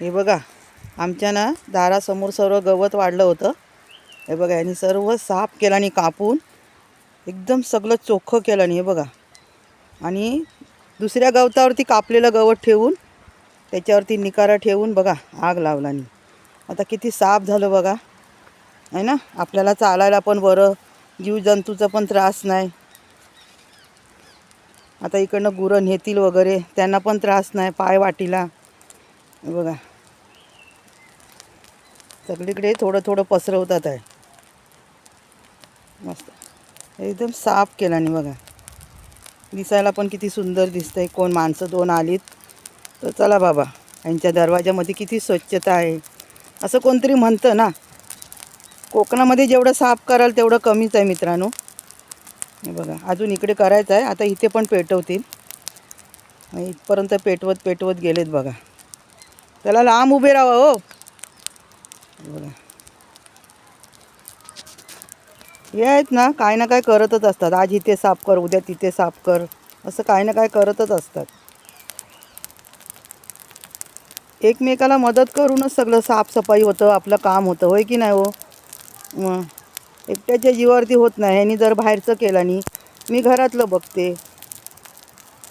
हे बघा आमच्या ना दारासमोर सर्व गवत वाढलं होतं. हे बघा यांनी सर्व साफ केलं आणि कापून एकदम सगळं चोखं केलं आणि हे बघा. आणि दुसऱ्या गवतावरती कापलेलं गवत ठेवून त्याच्यावरती निकारा ठेवून बघा आग लावला आणि. आता किती साफ झालं बघा. आहे ना? आपल्याला चालायला पण बरं जीवजंतूचा पण त्रास नाही. आता इकडनं गुरं नेतील वगैरे त्यांना पण त्रास नाही पाय वाटीला. बघा. सगळीकडे थोडं थोडं पसरवतात आहे. मस्त. एकदम साफ केला आणि बघा. दिसायला पण किती सुंदर दिसतंय. कोण माणसं दोन आलीत. तर चला बाबा यांच्या दरवाजामध्ये किती स्वच्छता आहे. असं कोणतरी म्हणतं ना. कोकणामध्ये जेवढं साफ कराल तेवढं कमीच आहे मित्रांनो. बघा अजून इकडे करायचं आहे. आता इथे पण पेटवतील. इथपर्यंत पेटवत पेटवत गेलेत बघा. त्याला लांब उभे राहा हो. हे बघा हे आहेत ना काय ना काय करतच असतात. आज इथे साफ कर उद्या तिथे साफ कर. असं काय ना काय करतच असतात. एकमेकाला मदत करूनच सगळं साफसफाई होतं आपलं काम होतं. होय की नाही हो? मग एकट्याच्या जीवावरती होत नाही. ह्यानी जर बाहेरचं केलं नाही मी घरातलं बघते.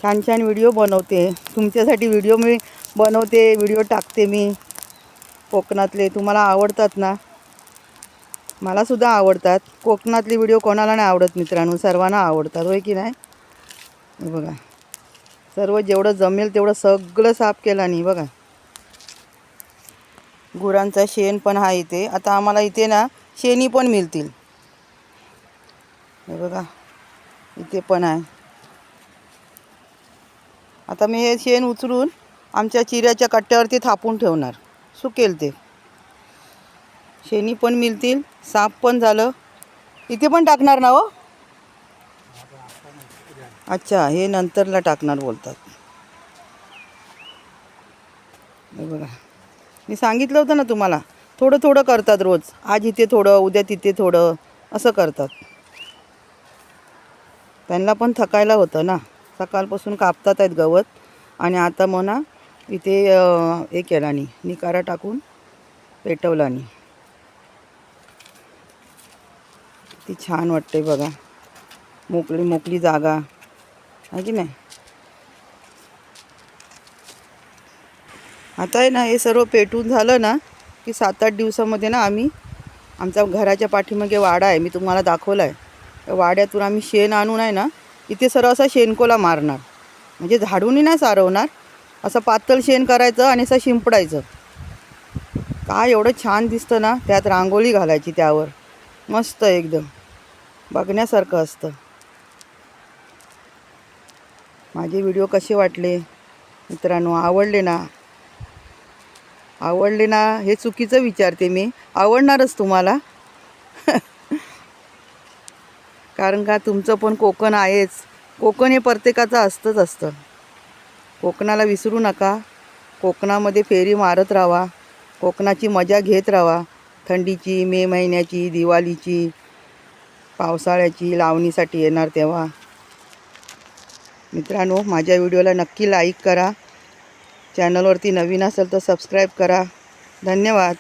छान छान व्हिडिओ बनवते. तुमच्यासाठी व्हिडिओ मी बनवते व्हिडिओ टाकते मी. कोकणातले तुम्हाला आवडतात ना? मलासुद्धा आवडतात. कोकणातले व्हिडिओ कोणाला नाही आवडत मित्रांनो? सर्वांना आवडतात होय की नाही? बघा. सर्व जेवढं जमेल तेवढं सगळं साफ केलं आणि बघा. गुरांचा शेण पण आहे इथे. आता आम्हाला इथे ना शेणी पण मिळतील. हे बघा. इथे पण आहे. आता मी हे शेण उचलून आमच्या चिऱ्याच्या कट्ट्यावरती थापून ठेवणार. सुकेल ते. शेणी पण मिळतील साप पण झालं. इथे पण टाकणार ना हो? अच्छा हे नंतरला टाकणार बोलतात. बघा. मी सांगितलं होतं ना तुम्हाला थोडं थोडं करतात रोज. आज इथे थोडं उद्या तिथे थोडं असं करतात. त्यांना पण थकायला होतं ना. सकाळपासून कापतात आहेत गवत. आणि आता म्हणा इथे हे केला नाही निकारा टाकून पेटवला आणि. ती छान वाटते बघा. मोकळी मोकळी जागा. आहे की नाही? आता आहे ना हे सर्व पेटून झालं ना की सात आठ दिवसामध्ये ना आम्ही आमच्या घराच्या पाठीमागे वाडा आहे. मी तुम्हाला दाखवला आहे त्या वाड्यातून आम्ही शेण आणून आहे ना इथे सर्व असा शेणकोला मारणार. म्हणजे झाडूनही नाही सारवणार असं पातळ शेण करायचं आणि असं शिंपडायचं. काय एवढं छान दिसतं ना त्यात रांगोळी घालायची त्यावर. मस्त एकदम. बघण्यासारखं असतं. माझे व्हिडिओ कसे वाटले? मित्रांनो आवडले ना? आवडले ना? हे चुकीचं विचारते मी. आवडणारच तुम्हाला. कारण का तुमचं पण कोकण आहेच. कोकण हे प्रत्येकाचं असतंच असतं. कोकणाला विसरू नका. कोकणामध्ये फेरी मारत राहा. कोकणाची मजा घेत राहा. थंडीची मे महिन्याची दिवाळीची पावसाळ्याची लावणीसाठी येणार तेव्हा. मित्रांनो माझ्या व्हिडिओला नक्की लाईक करा. चॅनलवरती नवीन असेल तर सबस्क्राईब करा. धन्यवाद.